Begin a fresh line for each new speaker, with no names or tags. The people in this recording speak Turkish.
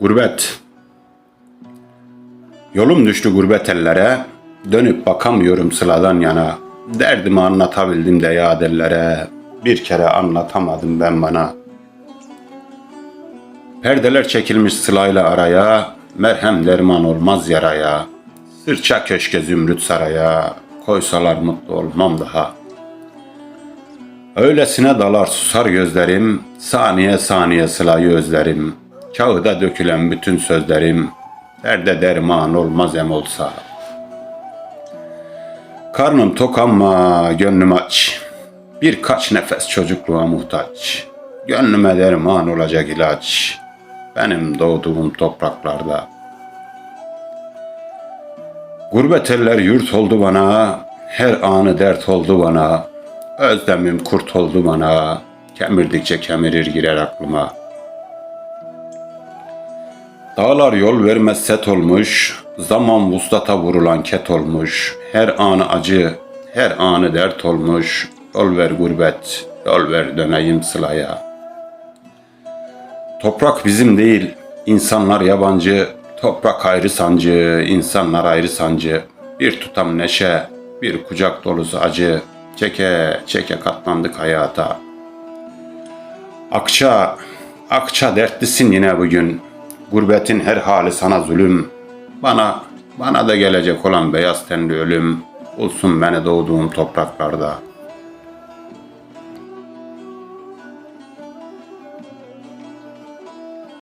Gurbet. Yolum düştü gurbet ellere, dönüp bakamıyorum sıladan yana. Derdimi anlatabildim de ya dellere, bir kere anlatamadım ben bana. Perdeler çekilmiş sılayla araya, merhem derman olmaz yaraya. Sırça köşke zümrüt saraya, koysalar mutlu olmam daha. Öylesine dalar susar gözlerim, saniye saniye sılayı özlerim. Kağıda dökülen bütün sözlerim, derde derman olmaz em olsa. Karnım tok ama gönlüm aç, birkaç nefes çocukluğa muhtaç. Gönlüme derman olacak ilaç, benim doğduğum topraklarda. Gurbet eller yurt oldu bana, her anı dert oldu bana. Özlemim kurt oldu bana, kemirdikçe kemirir girer aklıma. Dağlar yol vermez set olmuş, zaman vuslata vurulan ket olmuş. Her anı acı, her anı dert olmuş. Yol ver gurbet, yol ver döneyim sılaya. Toprak bizim değil, insanlar yabancı. Toprak ayrı sancı, insanlar ayrı sancı. Bir tutam neşe, bir kucak dolusu acı. Çeke çeke katlandık hayata. Akça, akça dertlisin yine bugün. Gurbetin her hali sana zulüm. Bana, bana da gelecek olan beyaz tenli ölüm. Bulsun beni doğduğum topraklarda.''